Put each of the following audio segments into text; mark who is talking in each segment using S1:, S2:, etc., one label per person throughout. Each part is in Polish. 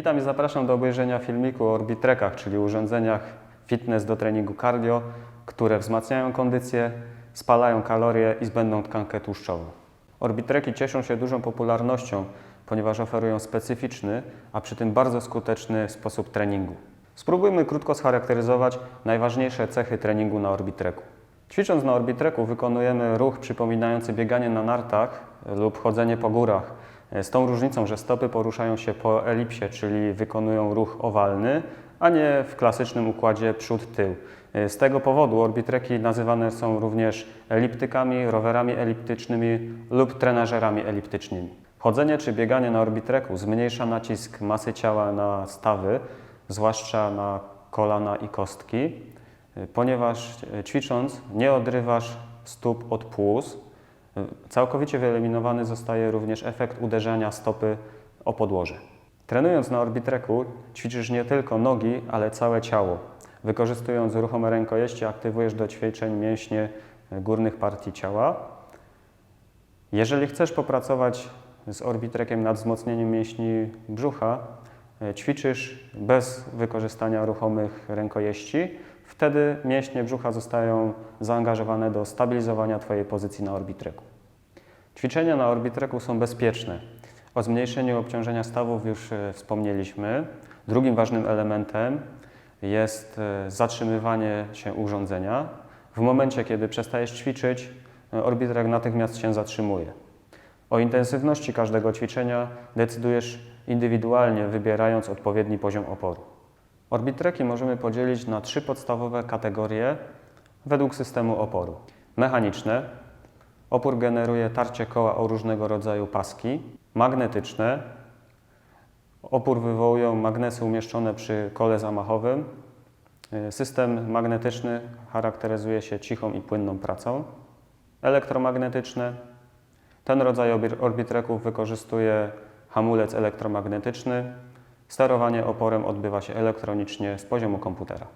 S1: Witam i zapraszam do obejrzenia filmiku o Orbitrekach, czyli urządzeniach fitness do treningu cardio, które wzmacniają kondycję, spalają kalorie i zbędną tkankę tłuszczową. Orbitreki cieszą się dużą popularnością, ponieważ oferują specyficzny, a przy tym bardzo skuteczny sposób treningu. Spróbujmy krótko scharakteryzować najważniejsze cechy treningu na Orbitreku. Ćwicząc na Orbitreku wykonujemy ruch przypominający bieganie na nartach lub chodzenie po górach, z tą różnicą, że stopy poruszają się po elipsie, czyli wykonują ruch owalny, a nie w klasycznym układzie przód-tył. Z tego powodu orbitreki nazywane są również eliptykami, rowerami eliptycznymi lub trenażerami eliptycznymi. Chodzenie czy bieganie na orbitreku zmniejsza nacisk masy ciała na stawy, zwłaszcza na kolana i kostki, ponieważ ćwicząc nie odrywasz stóp od płuc. Całkowicie wyeliminowany zostaje również efekt uderzenia stopy o podłoże. Trenując na orbitreku ćwiczysz nie tylko nogi, ale całe ciało. Wykorzystując ruchome rękojeści aktywujesz do ćwiczeń mięśnie górnych partii ciała. Jeżeli chcesz popracować z orbitrekiem nad wzmocnieniem mięśni brzucha, ćwiczysz bez wykorzystania ruchomych rękojeści. Wtedy mięśnie brzucha zostają zaangażowane do stabilizowania Twojej pozycji na orbitreku. Ćwiczenia na orbitreku są bezpieczne. O zmniejszeniu obciążenia stawów już e, wspomnieliśmy. Drugim ważnym elementem jest e, zatrzymywanie się urządzenia. W momencie, kiedy przestajesz ćwiczyć, e, orbitrek natychmiast się zatrzymuje. O intensywności każdego ćwiczenia decydujesz indywidualnie, wybierając odpowiedni poziom oporu. Orbitreki możemy podzielić na trzy podstawowe kategorie według systemu oporu. Mechaniczne. Opór generuje tarcie koła o różnego rodzaju paski. Magnetyczne. Opór wywołują magnesy umieszczone przy kole zamachowym. System magnetyczny charakteryzuje się cichą i płynną pracą. Elektromagnetyczne. Ten rodzaj orbitreków wykorzystuje hamulec elektromagnetyczny. Sterowanie oporem odbywa się elektronicznie z poziomu komputera.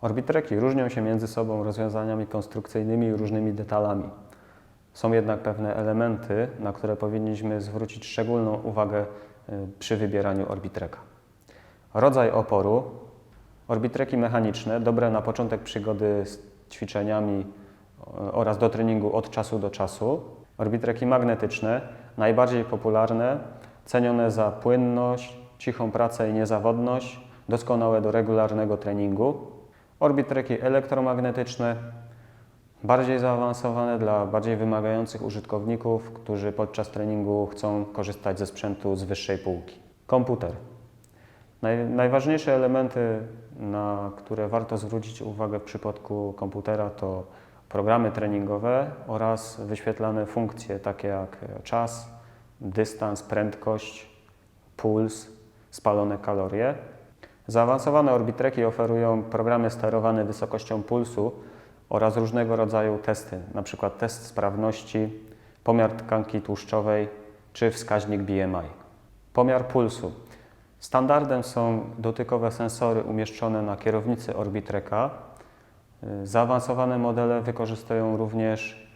S1: Orbitreki różnią się między sobą rozwiązaniami konstrukcyjnymi i różnymi detalami. Są jednak pewne elementy, na które powinniśmy zwrócić szczególną uwagę y, przy wybieraniu orbitreka. Rodzaj oporu. Orbitreki mechaniczne, dobre na początek przygody z ćwiczeniami oraz do treningu od czasu do czasu. Orbitreki magnetyczne, najbardziej popularne, cenione za płynność, cichą pracę i niezawodność, doskonałe do regularnego treningu. Orbitreki elektromagnetyczne, bardziej zaawansowane dla bardziej wymagających użytkowników, którzy podczas treningu chcą korzystać ze sprzętu z wyższej półki. Komputer. Naj, najważniejsze elementy, na które warto zwrócić uwagę w przypadku komputera, to programy treningowe oraz wyświetlane funkcje takie jak czas, dystans, prędkość, puls, spalone kalorie. Zaawansowane orbitreki oferują programy sterowane wysokością pulsu oraz różnego rodzaju testy, np. test sprawności, pomiar tkanki tłuszczowej czy wskaźnik BMI. Pomiar pulsu. Standardem są dotykowe sensory umieszczone na kierownicy orbitreka. Zaawansowane modele wykorzystują również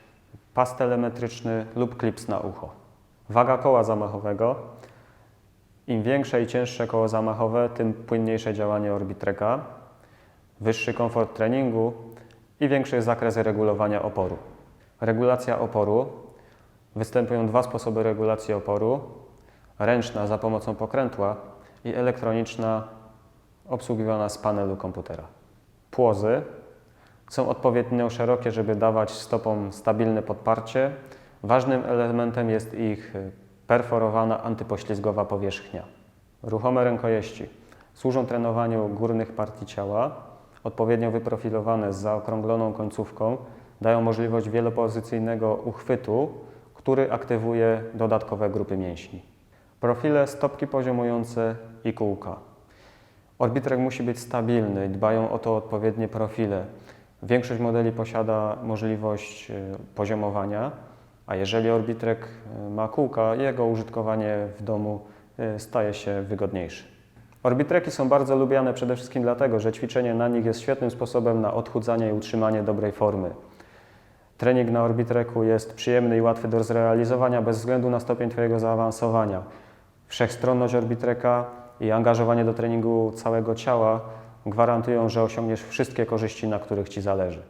S1: pas telemetryczny lub klips na ucho. Waga koła zamachowego. Im większe i cięższe koło zamachowe, tym płynniejsze działanie orbitreka, wyższy komfort treningu i większy zakres regulowania oporu. Regulacja oporu. Występują dwa sposoby regulacji oporu. Ręczna za pomocą pokrętła i elektroniczna obsługiwana z panelu komputera. Płozy są odpowiednio szerokie, żeby dawać stopom stabilne podparcie. Ważnym elementem jest ich perforowana antypoślizgowa powierzchnia. Ruchome rękojeści służą trenowaniu górnych partii ciała, odpowiednio wyprofilowane z zaokrągloną końcówką, dają możliwość wielopozycyjnego uchwytu, który aktywuje dodatkowe grupy mięśni. Profile stopki poziomujące i kółka. Orbitrek musi być stabilny, dbają o to odpowiednie profile. Większość modeli posiada możliwość poziomowania, a jeżeli orbitrek ma kółka, jego użytkowanie w domu staje się wygodniejsze. Orbitreki są bardzo lubiane przede wszystkim dlatego, że ćwiczenie na nich jest świetnym sposobem na odchudzanie i utrzymanie dobrej formy. Trening na orbitreku jest przyjemny i łatwy do zrealizowania bez względu na stopień Twojego zaawansowania. Wszechstronność orbitreka i angażowanie do treningu całego ciała gwarantują, że osiągniesz wszystkie korzyści, na których Ci zależy.